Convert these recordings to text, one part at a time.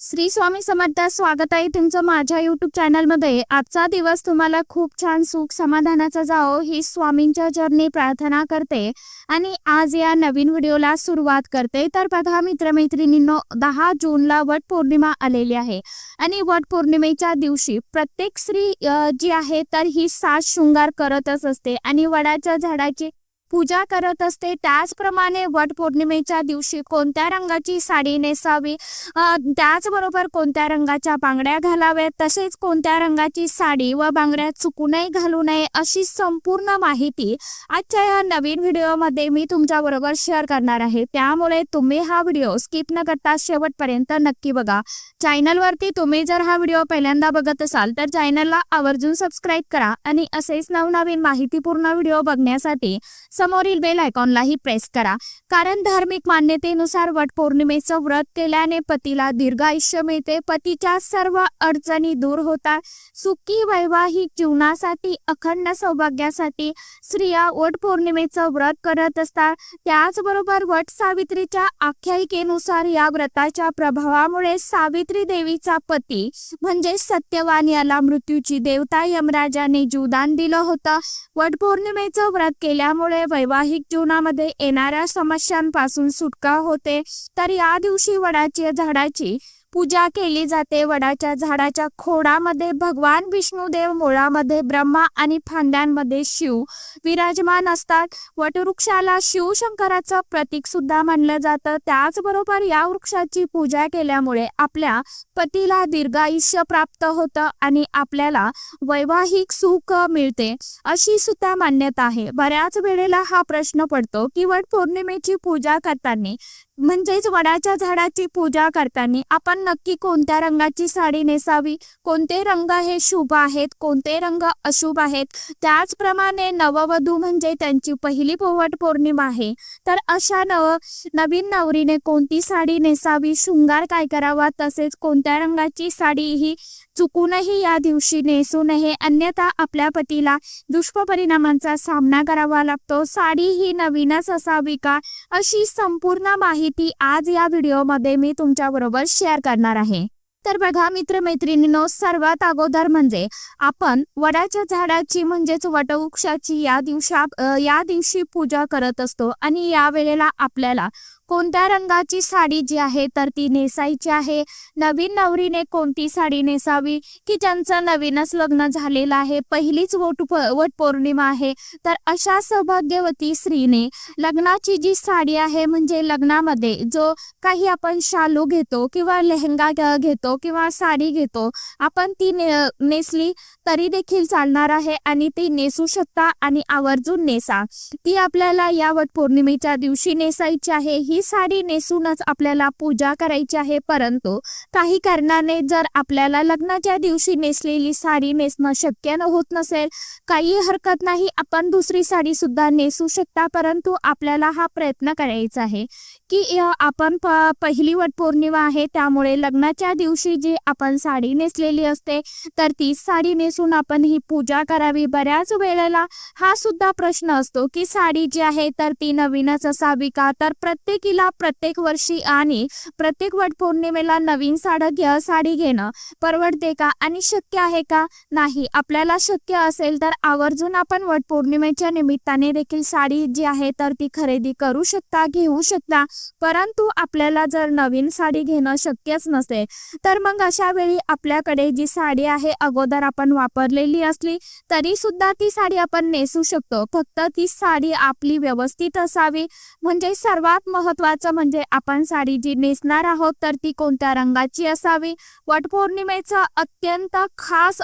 श्री स्वामी समर्थ स्वागत आहे तुमचं माझ्या युट्यूब चॅनलमध्ये आजचा दिवस तुम्हाला खूप छान सुख समाधानाचा जाओ ही स्वामींच्या चरणी प्रार्थना करते. आणि आज या नवीन व्हिडिओला सुरुवात करते. तर बघा मित्रमैत्रिणींनो दहा जूनला वट पौर्णिमा आलेली आहे. आणि वट पौर्णिमेच्या दिवशी प्रत्येक स्त्री जी आहे तर ही सास शृंगार करतच असते. आणि वडाच्या झाडाची पूजा करत असते. त्याचप्रमाणे वट पौर्णिमेच्या दिवशी कोणत्या रंगाची साडी नेसावी? त्याचबरोबर कोणत्या रंगाच्या बांगड्या घालाव्यात? तसेच कोणत्या रंगाची साडी व बांगड्या चुकूनही घालू नये अशी संपूर्ण माहिती आजच्या या नवीन व्हिडिओमध्ये मी तुमच्या बरोबर शेअर करणार आहे. त्यामुळे तुम्ही हा व्हिडिओ स्किप न करता शेवटपर्यंत नक्की बघा. चॅनलवरती तुम्ही जर हा व्हिडिओ पहिल्यांदा बघत असाल तर चॅनलला आवर्जून सबस्क्राईब करा आणि असेच नवनवीन माहितीपूर्ण व्हिडिओ बघण्यासाठी समोरील बेल आयकॉनलाही प्रेस करा. कारण धार्मिक मान्यतेनुसार वटपौर्णिमेचं व्रत केल्याने पतीला दीर्घ आयुष्य मिळते. पतीच्या सर्व अडचणी दूर होतात. सुखी वैवाहिक जीवनासाठी अखंड सौभाग्यासाठी स्त्रिया वटपौर्णिमेचं व्रत करत असतात. त्याचबरोबर वट सावित्रीच्या आख्यायिकेनुसार या व्रताच्या प्रभावामुळे सावित्री देवीचा पती म्हणजे सत्यवान याला मृत्यूची देवता यमराजाने जीवदान दिलं होतं. वटपौर्णिमेचं व्रत केल्यामुळे वैवाहिक जीवनामध्ये येणाऱ्या समस्यांपासून सुटका होते तर या दिवशी वडाच्या झाडाची पूजा केली जाते. वडाच्या झाडाच्या खोडामध्ये भगवान विष्णुदेव मुळामध्ये ब्रह्मा आणि फांद्यांमध्ये शिव विराजमान असतात. वटवृक्षाला शिवशंकराचं प्रतीक सुद्धा मानलं जातं. त्याचबरोबर या वृक्षाची पूजा केल्यामुळे आपल्या पतीला दीर्घायुष्य प्राप्त होतं आणि आपल्याला वैवाहिक सुख मिळते अशी सुद्धा मान्यता आहे. बऱ्याच वेळेला हा प्रश्न पडतो की वट पौर्णिमेची पूजा करताना म्हणजेच वडाच्या झाडाची पूजा करताना आपण नक्की कोणत्या रंगाची साडी नेसावी कोणते रंग हे शुभ आहेत कोणते रंग अशुभ आहेत त्याचप्रमाणे नववधू म्हणजे त्यांची पहिली पोवट पौर्णिमा आहे. तर अशा नव नवीन नवरीने कोणती साडी नेसावी शृंगार काय करावा तसेच कोणत्या रंगाची साडी ही चुकूनही या दिवशी नेसू नये. अन्यथा आपल्या पतीला दुष्परिणामांचा सामना करावा लागतो. साडी ही नवीनच असावी का? अशी संपूर्ण माहिती आज या व्हिडिओमध्ये मी तुमच्या बरोबर शेअर करणार आहे. तर बघा मित्रमैत्रिणींनो सर्वात अगोदर म्हणजे आपण वडाच्या झाडाची म्हणजेच वटवृक्षाची या दिवशा या दिवशी पूजा करत असतो आणि या वेळेला आपल्याला कोणत्या रंगाची साडी जी आहे तर ती नेसायची आहे? नवीन नवरीने कोणती साडी नेसावी? की ज्यांचं नवीनच लग्न झालेलं आहे पहिलीच वट वट पौर्णिमा आहे तर अशा सौभाग्यवती स्त्रीने लग्नाची जी साडी आहे म्हणजे लग्नामध्ये जो काही आपण शालू घेतो किंवा लेहंगा घेतो किंवा साडी घेतो आपण ती ने नेसली तरी देखील चालणार आहे आणि ती नेसू शकता आणि आवर्जून नेसा. ती आपल्याला या वट पौर्णिमेच्या दिवशी नेसायची आहे ही साडी नेसूनच आपल्याला पूजा करायची आहे. परंतु काही कारणाने जर आपल्याला लग्नाच्या दिवशी नेसलेली साडी नेसणं शक्य न होत नसेल काही हरकत नाही आपण दुसरी साडी सुद्धा नेसू शकता. परंतु आपल्याला हा प्रयत्न करायचा आहे की आपण प पहिली वट पौर्णिमा आहे त्यामुळे लग्नाच्या दिवशी जी आपण साडी नेसलेली असते तर ती साडी नेसून आपण ही पूजा करावी. बऱ्याच वेळेला हा सुद्धा प्रश्न असतो की साडी जी आहे तर ती नवीनच असावी का? तर प्रत्येकीला प्रत्येक वर्षी आणि प्रत्येक वट पौर्णिमेला नवीन साडं साडी घेणं परवडते का? आणि शक्य आहे का? नाही. आपल्याला शक्य असेल तर आवर्जून आपण वट पौर्णिमेच्या निमित्ताने देखील साडी जी आहे तर ती खरेदी करू शकता घेऊ शकता. परंतु आपल्याला जर नवीन साडी घेणं शक्यच नसेल तर मग अशा वेळी आपल्याकडे जी साडी आहे अगोदर आपण वापरलेली असली तरी सुद्धा ती साडी आपण नेसू शकतो. फक्त ती साडी आपली व्यवस्थित असावी. म्हणजे सर्वात महत्वाचं म्हणजे आपण साडी जी नेसणार आहोत तर ती कोणत्या रंगाची असावी? वटपौर्णिमेचा अत्यंत खास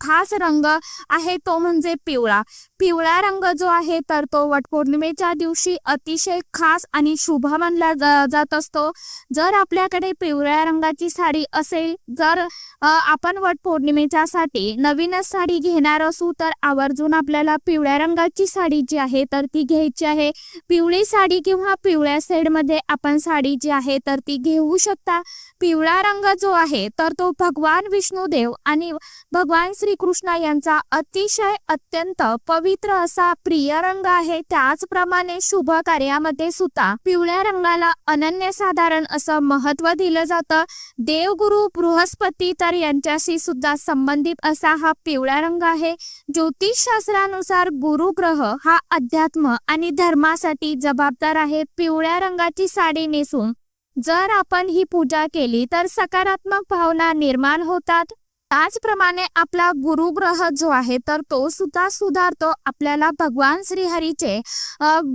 खास रंग आहे तो म्हणजे पिवळा. पिवळा रंग जो आहे तर तो वटपौर्णिमेच्या दिवशी अतिशय खास आणि शुभ मानला जा- जात असतो. जर आपल्याकडे पिवळ्या रंगाची साडी असेल जर आपण वटपौर्णिमेच्या साठी नवीनच साडी घेणार असू तर आवर्जून आपल्याला पिवळ्या रंगाची साडी जी आहे तर ती घ्यायची आहे. पिवळी साडी किंवा पिवळ्या सेडमध्ये आपण साडी जी आहे तर ती घेऊ शकता. पिवळा रंग जो आहे तर तो भगवान विष्णुदेव आणि भगवान श्रीकृष्ण यांचा अतिशय अत्यंत पवित्र पवित्र असा प्रिय रंग आहे त्याचप्रमाणे शुभ कार्यामध्ये सुद्धा पिवळ्या रंगाला अनन्यसाधारण असं महत्त्व दिलं जातं. देवगुरु बृहस्पती तर यांच्याशी सुद्धा संबंधित असा हा पिवळा रंग आहे. ज्योतिष शास्त्रानुसार गुरुग्रह हा अध्यात्म आणि धर्मासाठी जबाबदार आहे. पिवळ्या रंगाची साडी नेसून जर आपण ही पूजा केली तर सकारात्मक भावना निर्माण होतात. त्याचप्रमाणे आपला गुरुग्रह जो आहे तर तो सुद्धा सुधारतो आपल्याला भगवान श्रीहरीचे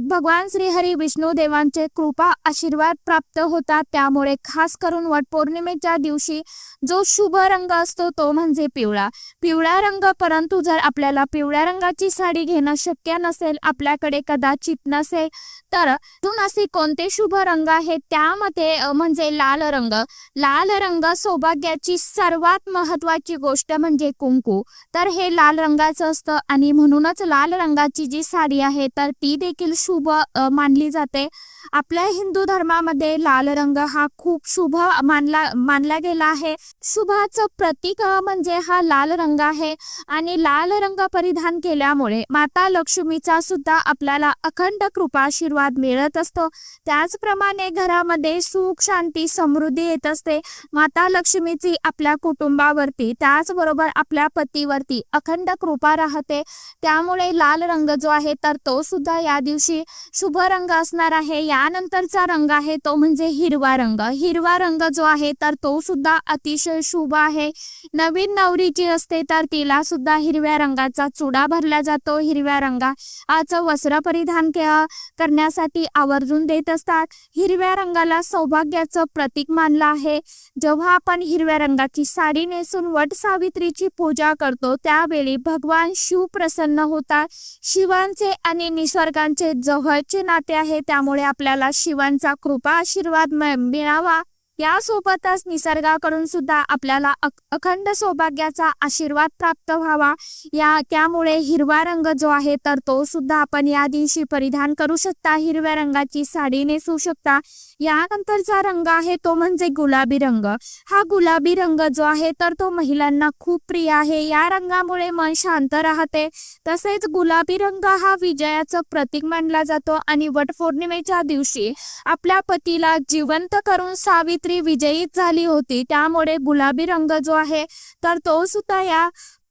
भगवान श्रीहरी विष्णू देवांचे कृपा आशीर्वाद प्राप्त होतात. त्यामुळे खास करून वटपौर्णिमेच्या दिवशी जो शुभ रंग असतो तो म्हणजे पिवळा. पिवळा रंग परंतु जर आपल्याला पिवळ्या रंगाची साडी घेणं शक्य नसेल आपल्याकडे कदाचित नसेल तर अजून असे कोणते शुभ रंग आहेत? त्यामध्ये म्हणजे लाल रंग. लाल रंग सौभाग्याची सर्वात महत्वाची गोष्ट म्हणजे कुंकू. तर हे लाल रंगाचं असतं आणि म्हणूनच लाल रंगाची जी साडी आहे तर ती देखील शुभ मानली जाते. आपल्या हिंदू धर्मामध्ये लाल रंग हा खूप शुभ मानला मानला गेला आहे. शुभाचं प्रतीक म्हणजे हा लाल रंग आहे आणि लाल रंग परिधान केल्यामुळे माता लक्ष्मीचा सुद्धा आपल्याला अखंड कृपा आशीर्वाद मिळत असतो. त्याचप्रमाणे घरामध्ये सुख शांती समृद्धी येत असते. माता लक्ष्मीची आपल्या कुटुंबावरती त्याचबरोबर आपल्या पतीवरती अखंड कृपा राहते. त्यामुळे लाल रंग जो आहे तर तो सुद्धा या दिवशी शुभ रंग असणार आहे. यानंतरचा रंग आहे तो म्हणजे हिरवा रंग. हिरवा रंग जो आहे तर तो सुद्धा अतिशय शुभ आहे. नवीन नवरीची असते तर तिला सुद्धा हिरव्या रंगाचा चुडा भरला जातो. हिरव्या रंगाचं वस्त्र परिधान करण्यासाठी आवर्जून देत असतात. हिरव्या रंगाला सौभाग्याचं प्रतीक मानलं आहे. जेव्हा आपण हिरव्या रंगाची साडी नेसून वट सावित्रीची पूजा करतो. त्यावेळी भगवान शिव प्रसन्न होतात. शिवांचे आणि निसर्गांचे जवळचे नाते आहे. त्यामुळे आपल्याला शिवांचा कृपा आशीर्वाद मिळावा. यासोबतच निसर्गाकडून सुद्धा आपल्याला अखंड सौभाग्याचा आशीर्वाद प्राप्त व्हावा. या त्यामुळे हिरवा रंग जो आहे तर तो सुद्धा आपण या दिवशी परिधान करू शकता. हिरव्या रंगाची साडी नेसू शकता. यानंतरचा रंग आहे तो म्हणजे गुलाबी रंग. हा गुलाबी रंग जो आहे तर तो महिलांना खूप प्रिय आहे. या रंगामुळे मन शांत राहते. तसेच गुलाबी रंग हा विजयाचं प्रतीक मानला जातो. आणि वटपौर्णिमेच्या दिवशी आपल्या पतीला जिवंत करून सावित्री विजयीत झाली होती. त्यामुळे गुलाबी रंग जो आहे तर तो सुद्धा या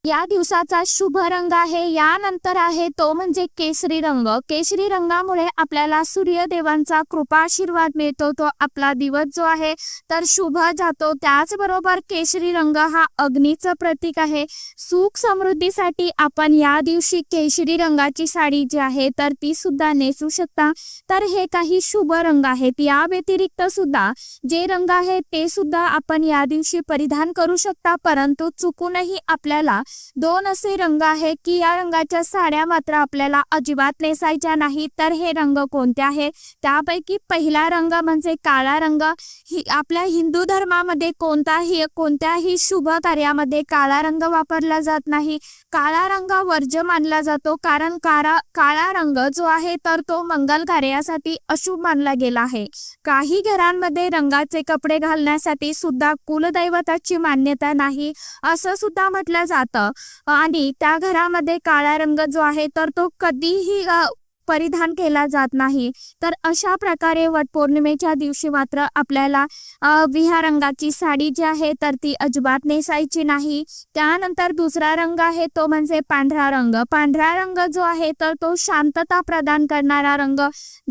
या दिवसाचा शुभ रंग आहे. यानंतर आहे तो म्हणजे केशरी रंग. केशरी रंगामुळे आपल्याला सूर्यदेवांचा कृपा आशीर्वाद मिळतो. तो आपला दिवस जो आहे तर शुभ जातो. त्याचबरोबर केशरी रंग हा अग्नीचं प्रतीक आहे. सुख समृद्धीसाठी आपण या दिवशी केशरी रंगाची साडी जी आहे तर ती सुद्धा नेसू शकता. तर हे काही शुभ रंग आहेत. या व्यतिरिक्त सुद्धा जे रंग आहेत ते सुद्धा आपण या दिवशी परिधान करू शकता. परंतु चुकूनही आपल्याला दोन असे रंग आहेत की या रंगाच्या साड्या मात्र आपल्याला अजिबात नेसायच्या नाही तर हे रंग कोणते आहेत? त्यापैकी पहिला रंग म्हणजे काळा रंग. ही आपल्या हिंदू धर्मामध्ये कोणताही कोणत्याही शुभ कार्यामध्ये काळा रंग वापरला जात नाही. काळा रंग वर्ज्य मानला जातो. कारण काळा काळा रंग जो आहे तर तो मंगल कार्यासाठी अशुभ मानला गेला आहे. काही घरांमध्ये रंगाचे कपडे घालण्यासाठी सुद्धा कुलदैवताची मान्यता नाही. असं सुद्धा म्हटलं जातं. आणि त्या घरामध्ये काळा रंग जो आहे तर तो कधीही परिधान केला जात नाही. तर अशा प्रकारे वटपौर्णिमेच्या दिवशी मात्र आपल्याला विहा रंगाची साडी जी आहे तर ती अजिबात नेसायची नाही. त्यानंतर दुसरा रंग आहे तो म्हणजे पांढरा रंग. पांढरा रंग जो आहे तर तो शांतता प्रदान करणारा रंग.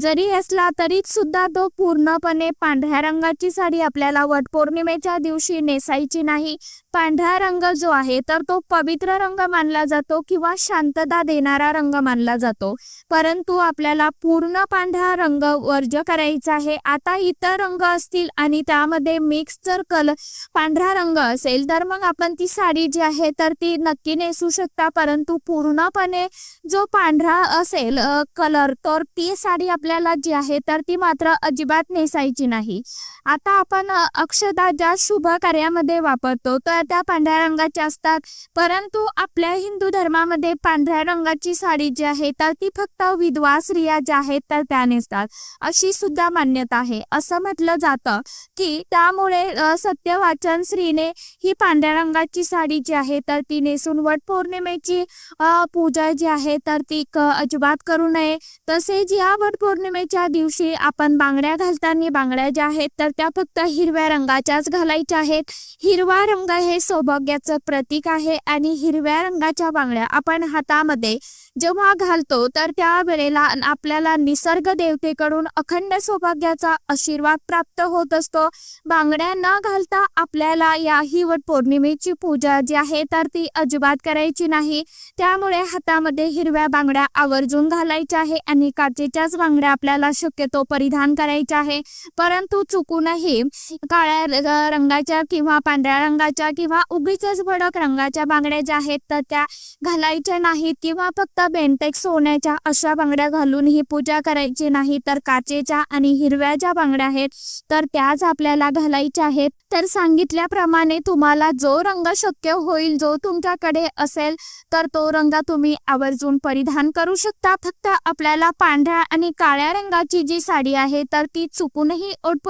जरी असला तरी सुद्धा तो पूर्णपणे पांढऱ्या रंगाची साडी आपल्याला वटपौर्णिमेच्या दिवशी नेसायची नाही. पांढरा रंग जो आहे तर तो पवित्र रंग मानला जातो किंवा शांतता देणारा रंग मानला जातो. परंतु आपल्याला पूर्ण पांढरा रंग वर्ज करायचा आहे. आता इतर रंग असतील आणि त्यामध्ये मिक्स जर कलर पांढरा रंग असेल तर मग आपण ती साडी जी आहे तर ती नक्की नेसू शकता. परंतु पूर्णपणे जो पांढरा असेल कलर तर ती साडी आपल्याला जी आहे तर ती मात्र अजिबात नेसायची नाही. आता आपण अक्षदा ज्या शुभ कार्यामध्ये वापरतो तर साड्या त्या पांढऱ्या रंगाच्या असतात. परंतु आपल्या हिंदू धर्मामध्ये पांढऱ्या रंगाची साडी जी आहे तर ती फक्त विधवा स्त्रिया ज्या आहेत तर त्या नेसतात. अशी सुद्धा मान्यता आहे. असं म्हटलं जातं की त्यामुळे सत्यवाचन स्त्रीने ही पांढऱ्या रंगाची साडी जी आहे तर ती नेसून वट पौर्णिमेची पूजा जी आहे तर ती क अजिबात करू नये. तसेच या वट पौर्णिमेच्या दिवशी आपण बांगड्या घालताना बांगड्या ज्या आहेत तर त्या फक्त हिरव्या रंगाच्याच घालायच्या आहेत. हिरवा रंग हे हे सौभाग्याचं प्रतीक आहे आणि हिरव्या रंगाच्या बांगड्या आपण हातामध्ये जेव्हा घालतो तर त्या वेळेला आपल्याला निसर्ग देवतेकडून अखंड सौभाग्याचा आशीर्वाद प्राप्त होत असतो. बांगड्या न घालता आपल्याला या हिवट पौर्णिमेची पूजा जी आहे तर ती अजिबात करायची नाही. त्यामुळे हातामध्ये हिरव्या बांगड्या आवर्जून घालायच्या आहे आणि काचेच्याच बांगड्या आपल्याला शक्यतो परिधान करायच्या आहे. परंतु चुकूनही काळ्या रंगाच्या किंवा पांढऱ्या रंगाच्या किंवा उगीच भडक रंगाच्या बांगड्या ज्या आहेत तर त्या घालायच्या नाहीत किंवा फक्त बेंटेक्स सोन्याच्या अशा बांगड्या घालून ही पूजा करायची नाही तर काचेच्या आणि हिरव्या ज्या बांगड्या आहेत तर त्याच आपल्याला घालायच्या आहेत. तर सांगितल्याप्रमाणे तुम्हाला जो रंग शक्य होईल जो तुमच्याकडे असेल तर तो रंग तुम्ही आवर्जून परिधान करू शकता. फक्त आपल्याला पांढऱ्या आणि काळ्या रंगाची जी साडी आहे तर ती चुकूनही ओट